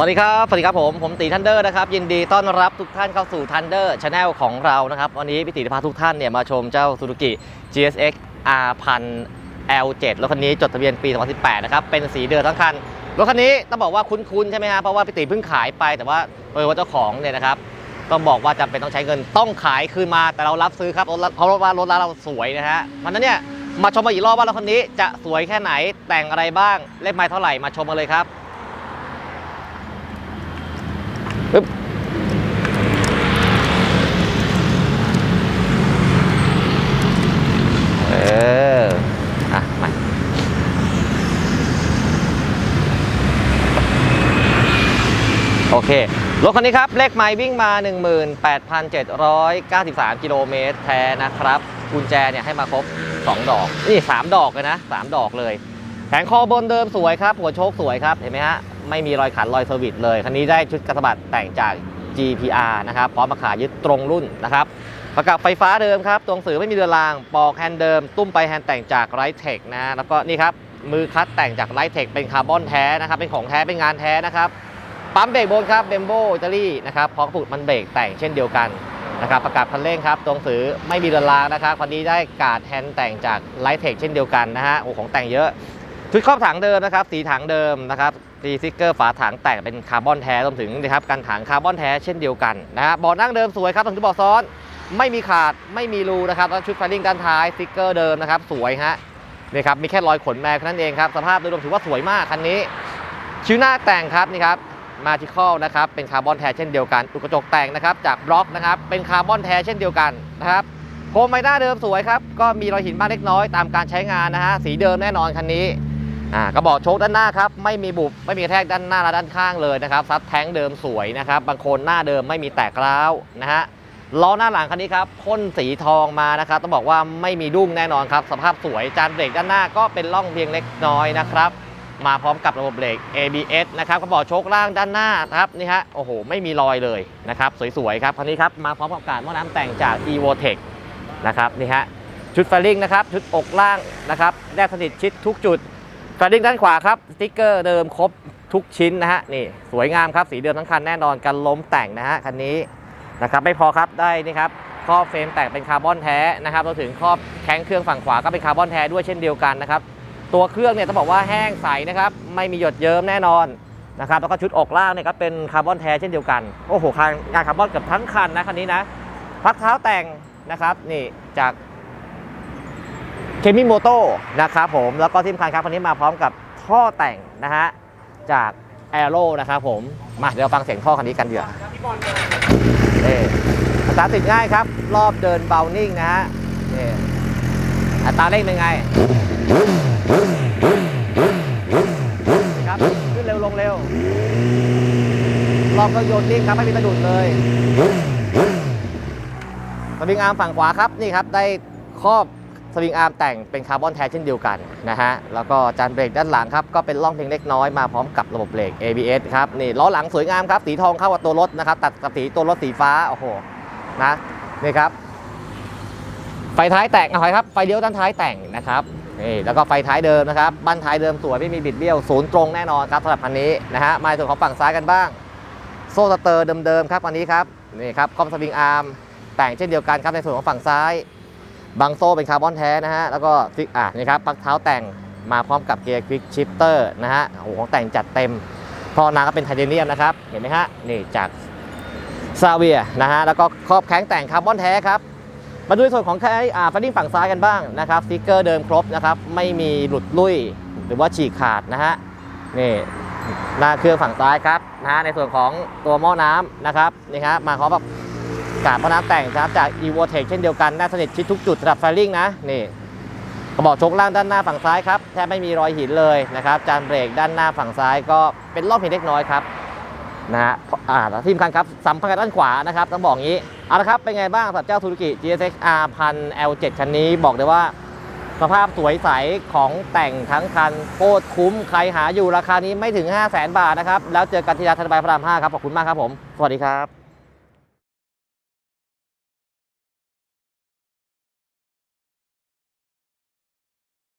สวัสดีครับ สวัสดีครับผม ผมตีทันเดอร์นะครับ ยินดีต้อนรับทุกท่านเข้าสู่ทันเดอร์ชาแนลของเรานะครับ วันนี้พี่ตีจะพาทุกท่านเนี่ยมาชมเจ้า Suzuki GSX R1000 L7 รถคันนี้จดทะเบียนปี 2018 นะครับ เป็นสีเดิมทั้งคัน รถคันนี้ต้องบอกว่าคุ้นๆ ใช่ไหมฮะ เพราะว่าพี่ตีเพิ่งขายไป แต่ว่าโดยว่าเจ้าของเนี่ยนะครับ ต้องบอกว่าจำเป็นต้องใช้เงิน ต้องขายคืนมา แต่เรารับซื้อครับรถเพราะว่ารถเราสวยนะฮะมันนั้นเนี่ยมาชมมาอีกรอบว่ารถคันนี้จะสวยแค่ไหน แต่งอะไรบ้าง เล่มไม้เท่าไหร่ มาชมกันเลยครับเออ อะ มา โอเค รถคันนี้ครับ เลขไมล์วิ่งมา 18,793 กิโลเมตรแท้นะครับ กุญแจเนี่ยให้มาครบ 2 ดอก นี่ 3 ดอกเลยนะ 3 ดอกเลย แผงคอบนเดิมสวยครับ หัวโชคสวยครับ เห็นไหมฮะ ไม่มีรอยขันรอยเซอร์วิสเลย คันนี้ได้ชุดกระบะแต่งจาก GPR นะครับ พร้อมมาขายึดตรงรุ่นนะครับ ประกับไฟฟ้าเดิมครับตัวหนังสือไม่มีเรือราง ปอกแฮนด์เดิม ตุ้มไปแฮนด์แต่งจากไรเทคนะ แล้วก็นี่ครับ มือคัดแต่งจากไรเทคเป็นคาร์บอนแท้นะครับ เป็นของแท้ เป็นงานแท้นะครับ ปั๊มเบรกบนครับเบมโบอิตาลีนะครับพร้อมปุดมันเบรกแต่งเช่นเดียวกันนะครับประกาศคันเร่งครับตัวหนังสือไม่มีเรือนรางนะครับคันนี้ได้การ์ดแฮนด์แต่งจากไลท์เทคเช่นเดียวกันนะฮะโอ้ของแต่งเยอะชุดครอบถังเดิมนะครับสีถังเดิมนะครับตีซิกเกอร์ฝาถังแต่งเป็นคาร์บอนแท้รวมถึงนะครับกันถังคาร์บอนแท้เช่นเดียวกันนะฮะเบาะนั่งเดิมสวยครับต้องถือเบาะซ้อน ไม่มีขาดไม่มีรูนะครับแล้วชุดไฟลิ่งด้านท้ายสติ๊กเกอร์เดิมนะครับสวยฮะนี่ครับมีแค่รอยขนแมวแค่นั้นเองครับสภาพโดยรวมถือว่าสวยมากคันนี้ชิ้วหน้าแต่งครับนี่ครับ มาจิคอลนะครับเป็นคาร์บอนแท้เช่นเดียวกันอุกกระจกแต่งนะครับจากบล็อกนะครับเป็นคาร์บอนแท้เช่นเดียวกันนะครับโคมไฟหน้าเดิมสวยครับก็มีรอยหินบ้างเล็กน้อยตามการใช้งานนะฮะสีเดิมแน่นอนคันนี้อ่ากระบอกโชคด้านหน้าครับไม่มีบุบไม่มีแทกด้านหน้าและด้านข้างเลยนะครับซับแท้งเดิมสวยนะครับบางคนหน้าเดิมไม่มีแตกร้าวนะฮะล้อหน้าหลังคันนี้ครับพ่นสีทองมานะครับต้องบอกว่าไม่มีดุ้งแน่นอนครับสภาพสวยจานเบรกด้านหน้าก็เป็นร่องเพียงเล็กน้อยนะครับ มาพร้อมกับระบบเบรก ABS นะครับกระบอกโชคล่างด้านหน้าครับนี่ฮะโอ้โหไม่มีรอยเลยนะครับสวยๆครับคันนี้ครับมาพร้อมกับการหม้อน้ำแต่งจาก Evotech นะครับนี่ฮะชุดไฟลิ่งนะครับชุดอกล่างนะครับแนบสนิทชิดทุกจุดไฟลิ่งด้านขวาครับสติ๊กเกอร์เดิมครบทุกชิ้นนะฮะนี่สวยงามครับสีเดิมทั้งคันแน่นอนกันล้มแต่งนะฮะคันนี้นะครับไม่พอครับได้นี่ครับครอบเฟรมแต่งเป็นคาร์บอนแท้นะครับรวมถึงครอบแข้งเครื่องฝั่งขวาก็เป็นคาร์บอนแท้ด้วยเช่นเดียวกันนะครับ ตัวเครื่องเนี่ยต้องบอกว่าแห้งใสนะครับไม่มีหยดเยิ้มแน่นอนนะครับแล้วก็ชุดอกล่างเนี่ยครับเป็นคาร์บอนแท้เช่นเดียวกันโอ้โหคางงานคาร์บอนเกือบทั้งคันนะคันนี้นะพักเท้าแต่งนะครับนี่จากเคมิโมโต้นะครับผมแล้วก็ที่สำคัญครับคันนี้มาพร้อมกับท่อแต่งนะฮะจากแอโร่นะครับผมมาเดี๋ยวฟังเสียงท่อคันนี้กันเดี๋ยวเอออัตราติดง่ายครับ รอบเดินเบานิ่งนะฮะนี่ อัตราเร่งเป็นไงครับขึ้นเร็วลงเร็วรอบก็โยนนิ่งครับไม่มีสะดุดเลยสวิงอาร์มฝั่งขวาครับนี่ครับได้ครอบสวิงอาร์มแต่งเป็นคาร์บอนแท้เช่นเดียวกันนะฮะแล้วก็จานเบรกด้านหลังครับก็เป็นร่องเพียงเล็กน้อยมาพร้อมกับระบบเบรก ABS ครับนี่ล้อหลังสวยงามครับสีทองเข้ากับตัวรถนะครับตัดกับสีตัวรถสีฟ้าโอ้โหนะนี่ครับ ไฟท้ายแต่งเอาไว้ครับ ไฟเลี้ยวด้านท้ายแต่งนะครับนี่แล้วก็ไฟท้ายเดิมนะครับบั้นท้ายเดิมสวยไม่มีบิดเบี้ยวศูนย์ตรงแน่นอนครับสำหรับคันนี้นะฮะมาส่วนของฝั่งซ้ายกันบ้าง โซ่สเตอร์เดิมๆครับอันนี้ครับนี่ครับคอมสวิงอาร์มแต่งเช่นเดียวกันครับในส่วนของฝั่งซ้ายบางโซ่เป็นคาร์บอนแท้นะฮะแล้วก็ซิกอะนี่ครับปักเท้าแต่งมาพร้อมกับเกียร์ควิกชิปเตอร์นะฮะโอ้โหของแต่งจัดเต็มท่อน้ำก็เป็นไทเทเนียมนะครับเห็นไหมฮะนี่จากซาเวียนะฮะแล้วก็ครอบแข้งแต่งคาร์บอนแท้ครับ มาดูในส่วนของแค่อ่าฟันดิ้งฝั่งซ้ายกันบ้างนะครับสติ๊กเกอร์เดิมครบนะครับไม่มีหลุดลุ่ยหรือว่าฉีกขาดนะฮะนี่หน้าเครื่องฝั่งซ้ายครับนะฮะในส่วนของตัวหม้อน้ำนะครับนี่ครับมาพร้อมกับกาบหม้อน้ำแต่งครับจาก e v o t e c h เช่นเดียวกันหน้าสนิทชิดทุกจุดสำหรับไฟลิ่งนะนี่กระบอกชกล่างด้านหน้าฝั่งซ้ายครับแทบไม่มีรอยหินเลยนะครับจานเบรกด้านหน้าฝั่งซ้ายก็เป็นรอบเพียงเล็กน้อยครับ นะฮะอ่าทีมคันครับสัมผัสกับด้านขวานะครับต้องบอกงี้เอาละครับเป็นไงบ้างสำหรับเจ้า Suzuki GSX R 1000 L7 คันนี้บอกเลยว่า สภาพสวยใสของแต่งทั้งคันโคตรคุ้มใครหาอยู่ราคานี้ไม่ถึง 5 0 0 0 0 0 บาทนะครับ แล้วเจอกันที่ร้านธันบายพระราม 5 ครับ ขอบคุณมากครับผม สวัสดีครับ